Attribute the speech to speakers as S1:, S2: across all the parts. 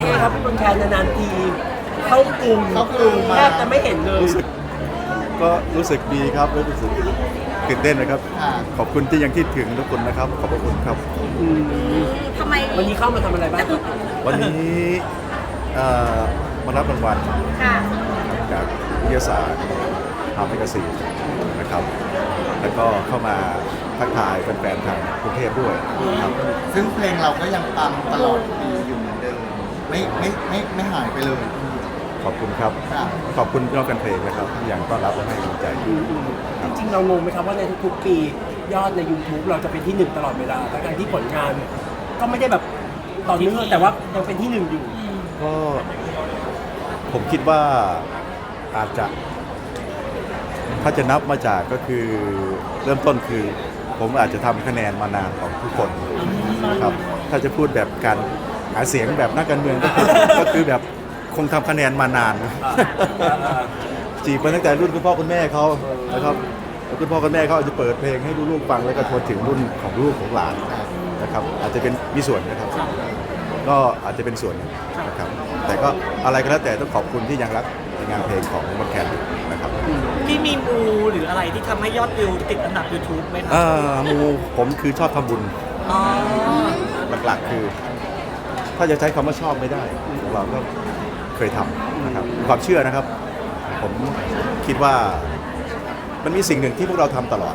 S1: ไงครับพี่บนแคนนานๆทีเข้ากลุ่ม
S2: เข้ากลุ่มมา
S1: แทบจะไม่เห็นเลย
S3: รู้สึกก็รู้สึกดีครับและรู้สึกตื่นเต้นนะครับ
S2: อ่า
S3: ขอบคุณที่ยังคิดถึงทุกคนนะครับ ขอบพระคุณครับ
S1: อืม
S4: ทำไม
S1: วันนี้เข้ามาทำอะไรบ้าง
S3: วันนี้เอ่อมารับรางวัล
S4: ค่ะ
S3: จากวิทยาศาสตร์ทางเอกสีนะครับ แล้วก็เข้ามาทักทายแฟนๆทางกรุงเทพด้วยครับ
S2: ซึ่งเพลงเราก็ยังปังตลอดปีอยู่เหมือนเดิม ไม่ไม่ไม่ไม่หายไปเลย
S3: ขอบคุณครับ
S2: ค่ะ
S3: ขอบคุณพี่น้องแฟนเพลงนะครับที่ยังต้อนรับและให้กำลังใจ
S1: จริงๆ เรางงไหมครับว่าในทุกๆ ปียอดใน YouTube เราจะเป็นที่หนึ่งตลอดเวลาแต่การที่ผลงาน ก็ไม่ได้แบบต่อเนื่องแต่ว่ายังเป็นที่หนึ่งอยู่
S3: ก็ผมคิดว่าอาจจะ ถ้าจะนับมาจากก็คือเริ่มต้นคือ ผมอาจจะทำคะแนนมานานของทุกคนนะครับ ถ้าจะพูดแบบการหาเสียงแบบนักการเมืองก็คือก็คือแบบคงทำคะแนนมานาน จีบมาตั้งแต่รุ่นคุณพ่อคุณแม่เขานะครับแล้วคุณพ่อคุณแม่เขาอาจจะเปิดเพลงให้ลูกๆฟังแล้วก็ทวนถึงรุ่นของลูกของหลานนะครับ อาจจะเป็นมีส่วนนะครับ ก็อาจจะเป็นส่วนหนึ่งนะครับ แต่ก็อะไรก็แล้วแต่ต้องขอบคุณที่ยังรักในงานเพลงของมอนแคนอยู่นะครับ
S5: ที่มีมูหรืออะไรที่ทำให้ยอดวิวติดอันดับ YouTube ไหมครับ
S3: อ่ามูผมคือชอบทำบุญ
S5: อ๋อ
S3: หลักๆคือ ถ้าจะใช้คำว่าชอบไม่ได้ เราก็เคยทำนะครับความเชื่อนะครับ ผมคิดว่ามันมีสิ่งหนึ่งที่พวกเราทำตลอด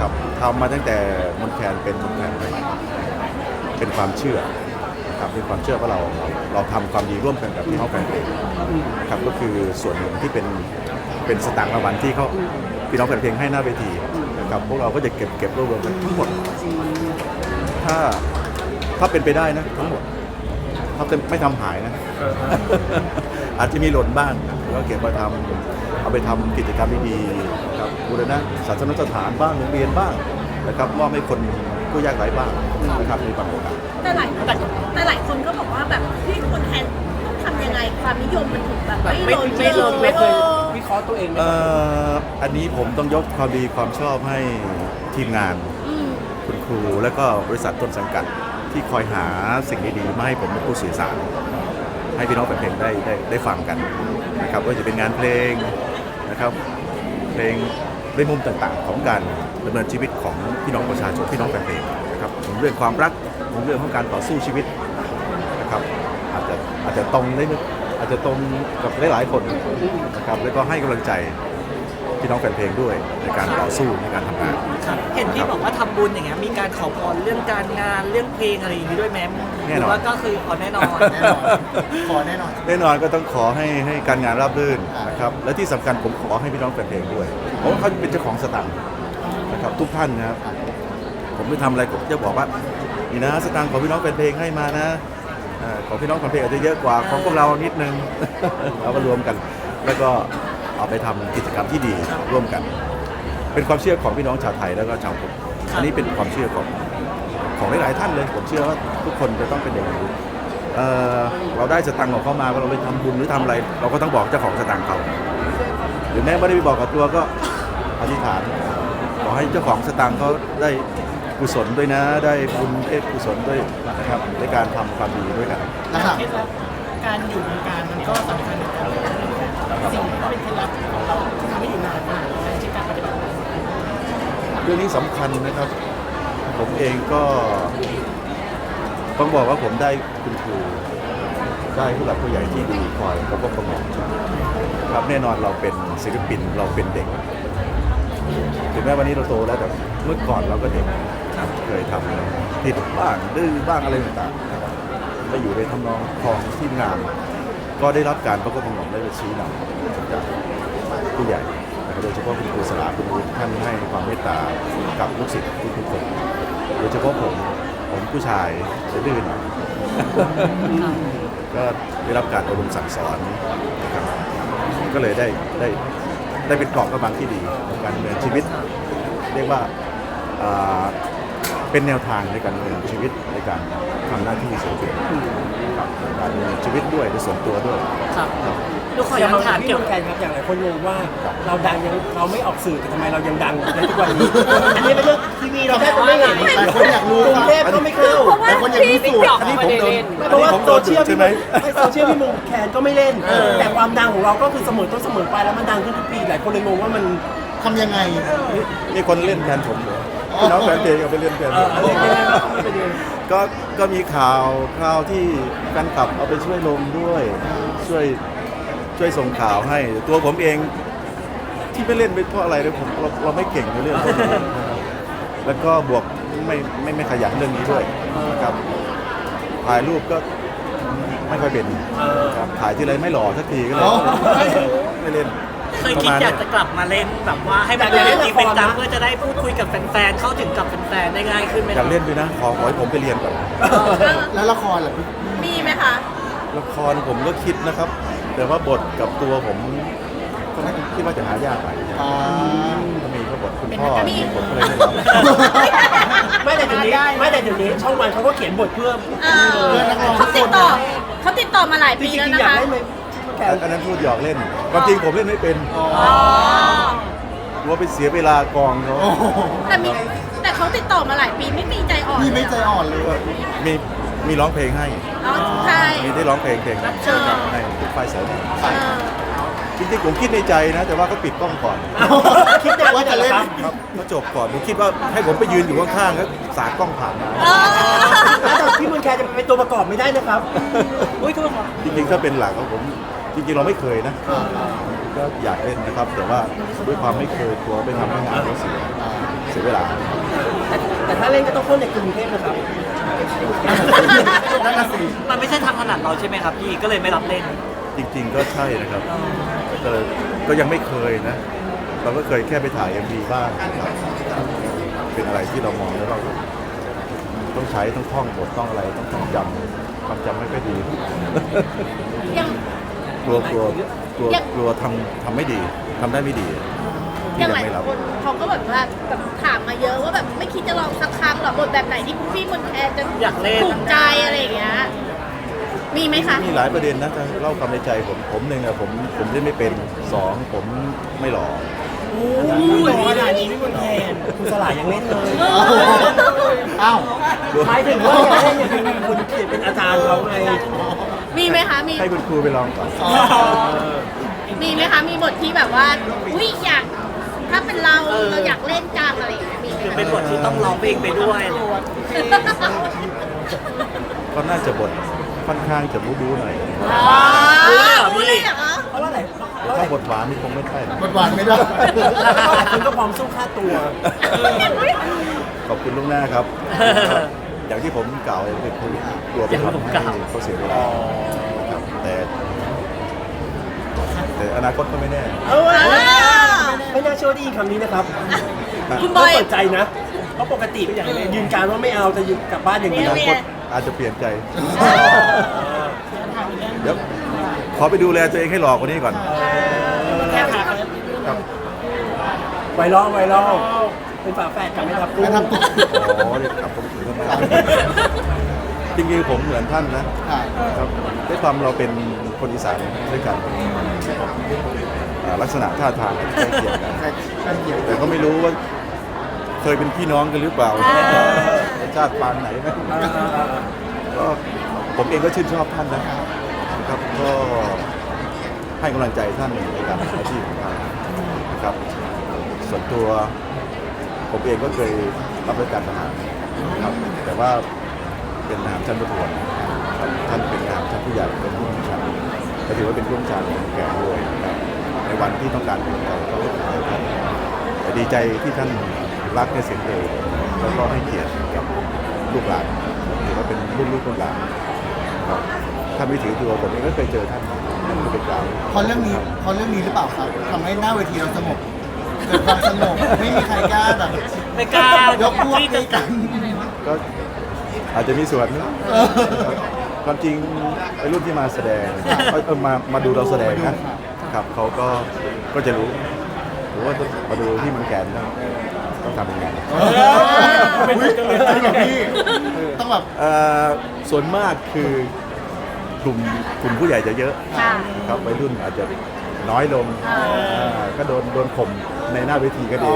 S3: ครับทำมาตั้งแต่มนแคนเป็นมนแคนใหม่เป็นความเชื่อนะครับเป็นความเชื่อว่าเราเราเราทำความดีร่วมกันกับพี่น้องแฟนเพลงครับก็คือส่วนหนึ่งที่เป็นเป็นสตางค์รางวัลที่เขาพี่น้องแฟนเพลงให้หน้าเวทีนะครับพวกเราก็จะเก็บเก็บรวบรวมกันทั้งหมด ถ้าถ้าเป็นไปได้นะทั้งหมด ถ้าไม่ทำหายนะ อาจจะมีหล่นบ้างแล้วเก็บมาทำเอาไปทำกิจกรรมดีๆนะครับบูรณะศาสนสถานบ้างโรงเรียนบ้างนะครับมอบให้คนผู้ยากไร้บ้างนะครับในบางโอกาส
S4: แต่หลายแต่แต่หลายคนก็บอกว่าแบบพี่คนแทนต้องทำยังไงความนิยมมันถึงแบบไม่
S5: ไม่
S4: ล้น
S5: ไม่ล้น
S1: ไม่เคย
S4: ออ
S1: วิเคราะห์ตัวเองไหม
S3: เอ่ออันนี้ผมต้องยกความดีความชอบให้ทีมงาน
S4: อืม
S3: คุณครูและก็บริษัทต้นสังกัด ที่คอยหาสิ่งดีๆมาให้ผมเป็นผู้สื่อสาร ให้พี่น้องแฟนเพลงได้ได้ได้ฟังกันนะครับว่าจะเป็นงานเพลงนะครับเพลงในมุมต่างๆ ของการดำเนินชีวิตของพี่น้องประชาชนพี่น้องแฟนเพลงนะครับเรื่องความรักเรื่องของการต่อสู้ชีวิตนะครับอาจจะอาจจะตรงได้อาจจะตรงกับหลายๆคนนะครับแล้วก็ให้กำลังใจ พี่น้องแฟนเพลงด้วยในการต่อสู้ในการทำงาน
S5: ครับเห็นที่บอกว่าทำบุญอย่างเงี้ยมีการขอพรเรื่องการงานเรื่องเพลงอะไรอย่างงี้ด้วยไหม
S3: แน่นอน
S5: หรืว่าก็คืออ๋อแน่นอน
S2: แน่นอนขอแน่นอน
S3: แน่นอนก็ต้องขอให้ให้การงานราบรื่นนะครับและที่สำคัญผมขอให้พี่น้องแฟนเพลงด้วยเพราะว่าเขาเป็นเจ้าของสตังค์นะครับทุกท่านนะครับ ผมไม่ทำอะไรผมจะบอกว่านี่นะสตังค์ของพี่น้องแฟนเพลงให้มานะอ่าของพี่น้องแฟนเพลงอาจจะเยอะกว่าของพวกเรานิดนึง เอามารวมกัน แล้วก็ เอาไปทำกิจกรรมที่ดีร่วมกัน เป็นความเชื่อของพี่น้องชาวไทยแล้วก็ชาวพุทธอันนี้เป็นความเชื่อของของหลายๆท่านเลย ผมเชื่อว่าทุกคนจะต้องเป็นอย่างนี้เเราได้สตังค์ของเขามาเราไปทำบุญหรือทำอะไร เราก็ต้องบอกเจ้าของสตังค์เขาหรือแม้ไม่ได้ไปบอกกับตัวก็อธิษฐานขอให้เจ้าของสตังค์เขาได้กุศลด้วยนะ ได้บุญได้กุศลด้วยนะครับในการทำความดีด้วยกัน
S2: นะครับ
S6: การอยู่วงการมันก็สำคัญเหมือน เรื่อ
S3: งนี้สำคัญนะครับ ผมเองก็ ต้องบอกว่าผมได้คุณครูได้ผู้หลักผู้ใหญ่ที่ดีคอยประกบประหงครับแน่นอนเราเป็นศิลปินเราเป็นเด็กถึงแม้วันนี้เราโตแล้วแต่เมื่อก่อนเราก็เด็กครับเคยทำผิดบ้างดื้อบ้างอะไรต่างๆนะครับและอยู่ในทำนองของทีมงานก็ได้รับการประกบประหงมได้ชี้นำจากผู้ใหญ่ ดยเฉพาะคุณครูสลาคุณครูท่านให้ความเมตตากับลูกศิษย์ทุกๆคน โดยเฉพาะผมผมผู้ชายจะดื้อหน่อยก็ได้รับการอบรมสั่งสอนนะครับก็เลยได้ได้ได้เป็นกรอบกำลังที่ดีในการดำเนินชีวิต เรียกว่าอ่า เป็นแนวทางในการดำเนินชีวิตในการทำหน้าที่ศิลปินครับการดำเนินชีวิตด้วยในส่วนตัวด้วย
S5: ครับลูกขอ
S1: อ
S5: ย้
S1: ย่าง
S5: อนถาม
S1: พี่
S5: เกี่ยว
S1: บนแคนครับอย่างหลายคนงงว่าเราดังยังเราไม่ออกสื่อแต่ทำไมเรายังดังในทุกวันนี้อันนี้เป็นเรื่องทีวีเราแทบจะไม่เห็น
S2: หลายคนอยากรู้
S1: กรุงเทพก็ไม่เข้า
S4: เพราะว่า
S2: หลายคนยังไม่สุด
S3: อันนี้ผมโดน
S1: ไม่เพราะว่า
S3: ผม
S1: โซ
S3: โดน
S1: เชียล
S3: ใช่
S1: พี่
S3: ไหม
S1: ไม่โซเชียลพี่มงแคนก็ไม่เล่น แต่ความดังของเราก็คือเสมอต้นเสมอปลายแล้วมันดังขึ้นทุกปีหลายคนเลยงงว่ามัน
S2: ทำยังไง
S3: มีคนเล่นแทนผมเหรอ พี่น้องแฟนเพลงเอาไปเล่นแทน
S1: เอ
S3: ผ
S1: อ
S3: ม
S1: อะไรยังไงบ้างไม่เป็นยังไง
S3: ก็ก็มีข่าวข่าวที่แฟนคลับเอาไปช่วยลงด้วย ช่วยช่วยส่งข่าวให้ ตัวผมเองที่ไม่เล่นเป็นเพราะอะไรเลยผมเราเราไม่เก่งในเรื่องพวกนี้นะครับแล้วก็บวกไม่ไม่ไม่ขยันเรื่องนี้ด้วยนะครับ ถ่ายรูปก็ไม่ค่อยเป็นครับถ่ายที่ไรไม่หล่อสักทีก็เลย
S2: อ๋อ
S3: ไม่เล่น
S5: เคย
S3: ประ
S5: คิด
S3: มาณ
S5: อยา
S3: นี้
S5: กจะกลับมาเล่นแบบว่าให้มันเป็นจริงเป็นจังเพื่อจะได้พูดคุยกับแฟนๆเข้าถึงกับแฟนๆได้ง่ายขึ้นไหม
S3: อยากเล่นด้วยนะขอขอให้ผมไปเรียนก่อน
S2: แล้วละครล่ะพี่
S4: มีไหมคะ
S3: ละครผมก็คิดนะครับ แต่ว่าบทกับตัวผมก็ไม่คิดว่าจะหายากไป
S2: อ่า
S3: ก็มีก็บทคุณพ่อมีผมก็เลยไม่รับ
S1: ไม่แต่เดี๋ยวนี้ไม่แต่เดี๋ยวนี้ช่องวันเขาก็เขียนบทเพื่อ
S4: เออเขาติดต่อเขาติดต่อมาหลาย
S1: จ
S4: ปี
S1: ริง
S4: แล้ว
S1: ๆ
S4: นะ
S1: อยาก
S4: คะ
S1: ให้ไหมแคน
S3: อันนั้นพูดหยอกเล่น ความจริงผมเล่นไม่เป็น
S4: อ๋อ
S3: กลัวไปเสียเวลากองเขา
S2: โอ้โห
S4: แต่มีแต่เขาติดต่อมาหลายปีไม่มีใจอ่อน
S2: พี่ไม่ใจอ่อนเลย
S3: ก็มีมีร้องเพลงให้
S4: อ๋อใช่
S3: มีได้ร้องเพลงเพลงนั้น
S4: เชิญ
S3: ในทุกไฟล์สาย
S4: เออ
S3: จริงๆผมคิดในใจนะ แต่ว่าเขาปิดกล้องก่อน
S1: คิดนาน
S2: ว่าจะเล่น
S1: ครับ
S3: ครับเขาจบก่อนผมคิดว่าให้ผมไปยืนอยู่ข้างๆแล้วสาดกล้องผ่านมา
S4: เออ
S1: แล้วแต่พี่มนแคนจะเป็นตัวประกอบไม่ได้นะครับ
S5: อุ้ยโทษครับ
S3: จริงๆถ้าเป็นหลักของผม จริงๆเราไม่เคยนะก็อยากเล่นนะครับ แต่ว่าด้วยความไม่เคยกลัวไปทำให้งานเราเสียเสียเวลา
S1: แต่แต่ถ้าเล่นก็ต้องเข้าในกรุงเทพนะครับ
S2: นั่นน่ะสิ
S5: มันไม่ใช่ทางถนัดเราใช่ไหมครับพี่ก็เลยไม่รับเล่น
S3: จริง ๆ ก็ใช่นะครับก็เลยก็ยังไม่เคยนะ เราก็เคยแค่ไปถ่าย MV บ้างนะครับเป็นอะไรที่เรามองแล้วเราต้องใช้ต้องท่องบทต้องอะไรต้องท่องจำความจำไม่ค่อยดี
S4: ยัง
S3: กลัวกลัวกลัว
S4: ยัง
S3: กลัวทำทำไม่ดีทำได้ไม่ดี
S4: อ
S3: ที่
S4: ย่าง
S3: ยัง
S4: หลาย
S3: ไม่รับ
S4: คนเขาก็แบบว่าแบบถามมาเยอะว่าแบบไม่คิดจะลองสักครั้งหรอบทแบบไหนที่พี่มนแคนจะ
S5: อยากเล่น
S4: ถูกใจอะไรอย่างเงี้ยมีไหมคะ
S3: มีหลายประเด็นนะถ้าเล่าความในใจผมผมหนึ่งอะผมผมเล่นไม่เป็นสองผมไม่หล่อ
S1: โอ้ยขนาดนี้พี่มนแคนคุณสลายยังเล่นเลย
S2: อ้าว
S1: หมายถึงว่าอยากเล่นอย่างเป็นคนเขียนเป็นอาจารย์เขาไง
S4: มีไหมคะมี
S3: ให้คุณครูไปลองก่อน
S4: มีไหมคะมีบทที่แบบว่าอุ้ยอยากถ้าเป็นเราเราอยากเล่นจังอะไรอย่างเงี้ยมีไหม
S5: คือ
S4: คะ
S5: เป็นบทที่ต้องร้องเพลงไปด้วย
S3: ก็น่าจะบทค่อนข้างจะบู๊บู๊หน่อย
S4: อ๋อรู้เลยเหรอ
S1: เพราะว่าอะไรเพราะ
S3: ถ้าบทหวานนี่คงไม่ใช่นะ
S2: บทหวานไม่ได้
S1: หลายคนก็พร้อมสู้ค่าตัว
S3: ขอบคุณล่วงหน้าครับ อย่างที่ผมกล่าวไว้คือกลัวไปทำให้เขาเสียเวลาครับแต่แต่อนาคตก็ไม่แน่
S1: เออไม่น่าเชื่อว่าได้ยินคำนี้นะครับ
S4: คุณบอย
S1: เปิดใจนะ เพราะปกติยืนการว่าไม่เอาจะยืนกลับบ้านอย่าง
S3: อ
S1: เดียว
S3: นาคตอาจจะเปลี่ยนใจ เดี๋ยวขอไปดูแลตัวเองให้หล่อกว่านี้ก่อน
S6: แค่ขา
S3: ครับ
S1: ไวรัลไวรัล เป็นฝาแฝดกับไม่ทับกุ้ง
S2: ไม่ทำตัว
S3: อ๋อเรียกกลับผมถึงทำไมจริงๆผมเหมือนท่านนะ
S2: ค่ะ
S3: ครับด้วยความเราเป็นคนอีสานด้วยกันอ่าลักษณะท่าทางใกล้เคียงกัน
S2: ใครใครเกี่ยว
S3: แต่ก็ไม่รู้ว่าเคยเป็นพี่น้องกันหรือเปล่าชาติปางไหนนะก็ผมเองก็ชื่นชอบท่านนะครับก็ให้กำลังใจท่านในการทำหน้าที่ของท่านนะครับ ส่วนตัว ผมเองก็เคยรับราชการทหารครับแต่ว่าเป็นทหารชั้นประทวนครับท่านเป็นทหารชั้นผู้ใหญ่เป็นผู้บัญชาการก็ถือว่าเป็นผู้บัญชาการแก่ด้วยนะครับในวันที่ต้องการเป็นเราก็ให้กำลังใจท่านแต่ดีใจที่ท่านรักในเสียงเพลงแล้วก็ให้เกียรติกับลูกหลานถือว่าเป็นรุ่นลูกรุ่นหลานครับท่านไม่ถือตัวผมเองก็เคยเจอท่านท่านเป็นกลาง
S2: เพราเรื่องนี้เพราเรื่องนี้หรือเปล่าครับทำให้หน้าเวทีเราสงบ ความสงบไม่มีใครกล้าแบบ
S5: ไม่กล้าย
S2: กพวก
S5: ที่
S2: ตี
S5: จะ
S2: กัน
S3: ก็อาจจะมีส่วนนะความจริงไอ้รุ่นที่มาแสดงเอ้ยเออมามาดูเราแสดงนะ ครับเขาก็ก็จะรู้หรือว่าต้องมาดูที่มันแกนนะต้องทำยังไง
S2: เป็นจริงเหรอพี่ต้องแบบ
S3: เอ่อส่วนมากคือกลุ่มกลุ่มผู้ใหญ่จะเยอะ
S4: ค่ะ
S3: ครับวัยรุ่นอาจจะน้อยลง
S4: อ่า
S3: อ่าก็โดนโดนข่ม ในหน้าเวทีก็ดี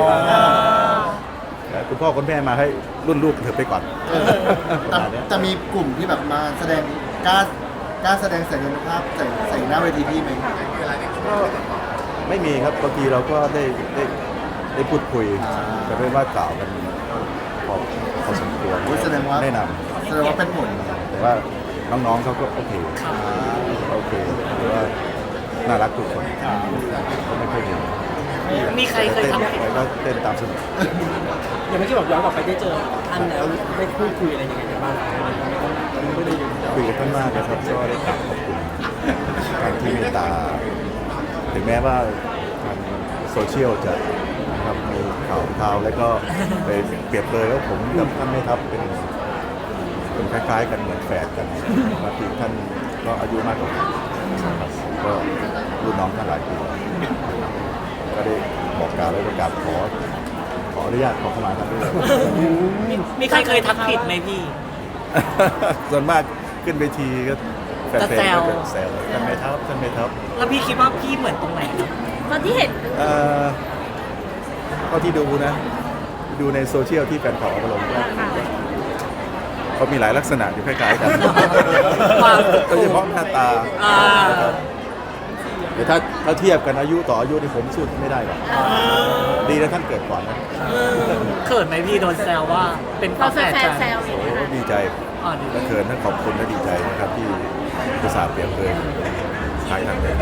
S3: แต่คุณพ่อคุณแม่มาให้รุ่นลูกเถอะไปก่อนประมาณเนี้ย
S2: จะมีกลุ่มที่แบบมาแสดงกล้ากล้าแสดงศักยภาพใส่ใส่หน้าเวทีพี่ไหม
S3: ก็ไม่มีครับบางทีเราก็ได้ได้ได้พูดคุย
S2: อ่า
S3: แต่ไม่ว่ากล่าวกันพอพอสมควร
S2: อุ๊ยแสดงว่า
S3: แนะน
S2: แสดงว่าเป็นผลำ
S3: แต่ว่าน้องๆเขาก็โอเคโอเคหรือว่าน่ารักทุกคนก็ไม่ค่อยมี
S5: มีใครเคย
S3: เต้น
S5: ทำผิด
S3: แล้วก็เต้นตามสนุก
S1: ยังไม่คิดบอกย้อนกลับไปได้เจอท่านแล้วได้พูดคุยอะไรยังไงกันบ้าง
S3: ไม่ได้คุยกับท่านมากนะครับก็ได้กราบขอบคุณการที่เมตตาถึงแม้ว่าทางโซเชียลจะนะครับมีข่าวข่าวแล้วก็ไปเปรียบเลยว่าผมกับท่านไม่ทับเป็นเป็นคล้ายๆ กันเหมือนแฝดกันบางทีท่านก็อายุมากกว่าผมนะครับก็รุ่นน้องท่านหลายปี ก็ได้บอกกล่าวแล้วก็กราบขอขออนุญาตขอเข้ามาท่านด้วย
S5: มีใครเคยทักผิดไหมพี่
S3: ส่วนมากขึ้นเวทีก็แฟนเพลงก็
S5: จะ
S3: จะ
S5: แซ
S3: แซ
S5: ว
S3: วท่านไม่ทับท่านไม่ทับ
S5: แล้วพี่คิดว่าพี่เหมือนตรงไหนครับ
S4: ตอนที่เห็น
S3: เอ่อก็ที่ดูนะ ดูในโซเชียลที่แฟนคลับเอามาลงก็เขามีหลายลักษณะที่คล้ายๆกัน
S5: ว่า
S3: โดยเฉพาะหน้าตา
S5: อ่า
S3: แต่ถ้าถ้าเทียบกันอายุต่ออายุนี่ผมสู้ไม่ได้หรอกดีนะท่านเกิดก่อนนะ
S5: เขินไหมพี่โดนแซวว่าเป็นฝา
S4: เรา
S5: แฝ
S4: แฟ
S5: ด
S4: น
S5: กัน
S4: แซวอย่าง
S3: โอ้
S4: เงี้ย
S3: ดีใจ
S5: อ่าดี
S3: และเขินทั้งขอบคุณและดีใจนะครับที่ประสาทเปรียบเลยทายท่านเลย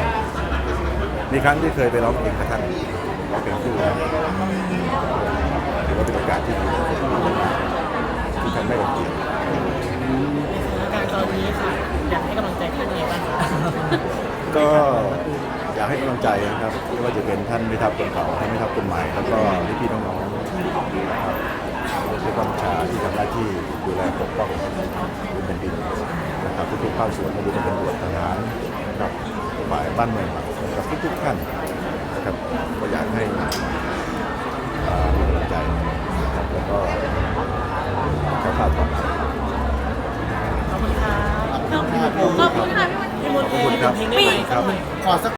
S3: มีครั้งที่เคยไปร้องเพลงกับท่านร้องเพลงคู่กันถือว่าเป็นโอกาสที่ดีที่ท่านไม่รังเกียจ
S6: ในสถานการณ์ตอนนี้ค่ะอยากให้กำลังใจท่านยังไงบ้างคะ
S3: ก็อยากให้กำลังใจนะครับไม่ว่าจะเป็นท่านไม่ทับคนเก่าท่านไม่ทับคนใหม่ แล้วก็พี่ๆน้องๆนะครับผู้บังคับบัญชาที่ทำหน้าที่ดูแลปกป้องพื้นแผ่นดินนะครับทุกๆภาคส่วนไม่ว่าจะเป็นตำรวจทหารนะครับฝ่ายบ้านเมืองนะครับทุกๆท่านนะครับก็อยากให้อ่ามีกำลังใจนะครับแล้วก็แค่ขาดความ
S6: ขอบคุณค่ะ
S4: ขอบคุณค่ะ พี่วัน
S6: พี่มดเอ
S3: ขอบคุณครับ
S6: เพลงได้ไหมครับ
S2: ขอสัก